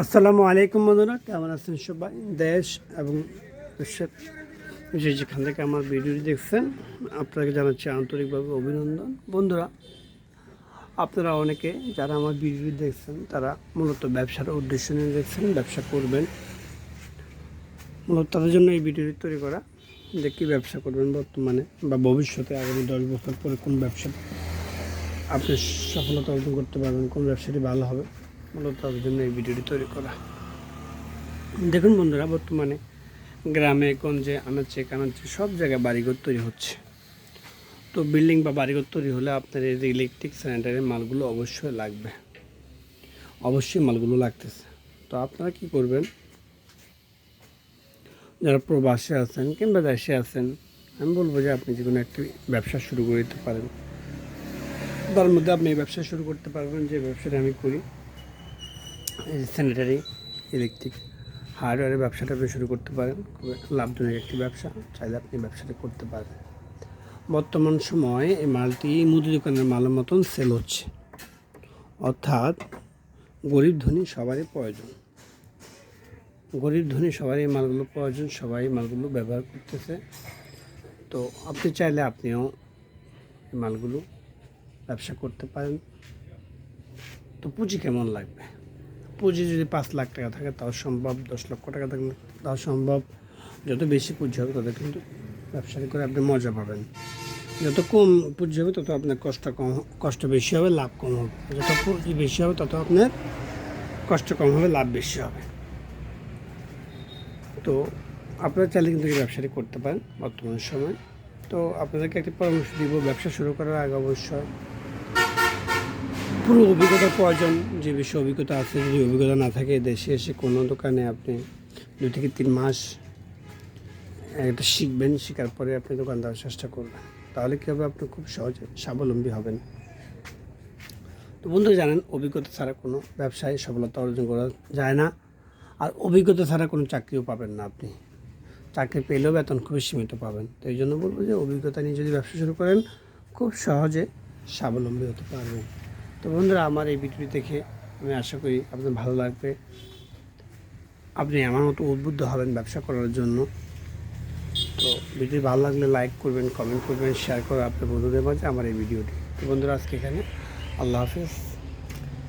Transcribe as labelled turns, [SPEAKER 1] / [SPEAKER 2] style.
[SPEAKER 1] আসসালামু আলাইকুম বন্ধুরা, কেমন আছেন সবাই? দেশ এবং বিশ্বের যে যেখান থেকে আমার ভিডিওটি দেখছেন, আপনাকে জানাচ্ছি আন্তরিকভাবে অভিনন্দন। বন্ধুরা, আপনারা অনেকে যারা আমার ভিডিওটি দেখছেন, তারা মূলত ব্যবসার উদ্দেশ্য নিয়ে দেখছেন, ব্যবসা করবেন। মূলত তাদের জন্য এই ভিডিওটি তৈরি করা, যে কী ব্যবসা করবেন বর্তমানে বা ভবিষ্যতে আগামী দশ বছর পরে কোন ব্যবসা আপনি সফলতা অর্জন করতে পারবেন, কোন ব্যবসাটি ভালো হবে। মূলত তাদের জন্য এই ভিডিওটি তৈরি করা। দেখুন বন্ধুরা, বর্তমানে গ্রামে, গঞ্জে, আনাচে, কানাচে সব জায়গায় বাড়িঘর তৈরি হচ্ছে। তো বিল্ডিং বা বাড়িঘর তৈরি হলে আপনার এই ইলেকট্রিক স্যানিটারির মালগুলো অবশ্যই লাগবে। অবশ্যই মালগুলো লাগতেছে। তো আপনারা কি করবেন? যারা প্রবাসে আছেন কিংবা দেশে আছেন, আমি বলব যে আপনি যে কোনো একটি ব্যবসা শুরু করে দিতে পারেন। তার মধ্যে আপনি ব্যবসা শুরু করতে পারবেন, যে ব্যবসাটা আমি করি। স্যানিটারি ইলেকট্রিক হার্ডওয়্যারের ব্যবসাটা আপনি শুরু করতে পারেন। খুবই লাভজনক একটি ব্যবসা, চাইলে আপনি ব্যবসাটা করতে পারেন। বর্তমান সময়ে এই মালটি মুদি দোকানের মালের মতন সেল হচ্ছে। অর্থাৎ গরিব ধনী সবারই প্রয়োজন। গরিব ধনী সবারই মালগুলো প্রয়োজন, সবাই মালগুলো ব্যবহার করতেছে। তো আপনি চাইলে আপনিও এই মালগুলো ব্যবসা করতে পারেন। তো পুঁজি কেমন লাগবে? পুঁজি যদি পাঁচ লাখ টাকা থাকে, তাও সম্ভব। দশ লক্ষ টাকা থাকলে তাও সম্ভব। যত বেশি পুঁজি হবে, তত কিন্তু ব্যবসাটি করে আপনি মজা পাবেন। যত কম পুঁজি হবে, তত আপনার কষ্ট কম কষ্ট বেশি হবে, লাভ কম হবে। যত পুঁজি বেশি হবে, তত আপনার কষ্ট কম হবে, লাভ বেশি হবে। তো আপনারা চাইলে কিন্তু ব্যবসাটি করতে পারেন বর্তমান সময়। তো আপনাদেরকে একটি পরামর্শ দিব, ব্যবসা শুরু করার আগে অবশ্যই পুরো অভিজ্ঞতার প্রয়োজন যে বেশি অভিজ্ঞতা আছে, যদি অভিজ্ঞতা না থাকে, দেশে এসে কোনো দোকানে আপনি দু থেকে তিন মাস একটা শিখবেন, শেখার পরে আপনি দোকান দেওয়ার চেষ্টা করবেন। তাহলে কী হবে? আপনি খুব সহজে স্বাবলম্বী হবেন। তো বন্ধু জানেন, অভিজ্ঞতা ছাড়া কোনো ব্যবসায় সফলতা অর্জন করা যায় না। আর অভিজ্ঞতা ছাড়া কোনো চাকরিও পাবেন না আপনি। চাকরি পেলেও বেতন খুবই সীমিত পাবেন। তো এই জন্য বলব যে, অভিজ্ঞতা নিয়ে যদি ব্যবসা শুরু করেন, খুব সহজে স্বাবলম্বী হতে পারবেন। তো বন্ধুরা, আমার এই ভিডিওটি দেখে আমি আশা করি আপনার ভালো লাগবে। আপনি আমার মতো উদ্বুদ্ধ হবেন ব্যবসা করার জন্য। তো ভিডিও ভালো লাগলে লাইক করবেন, কমেন্ট করবেন শেয়ার করে আপনার বন্ধুদের মাঝে আমার এই ভিডিওটি। তো বন্ধুরা, আজকে এখানে আল্লাহ হাফিজ।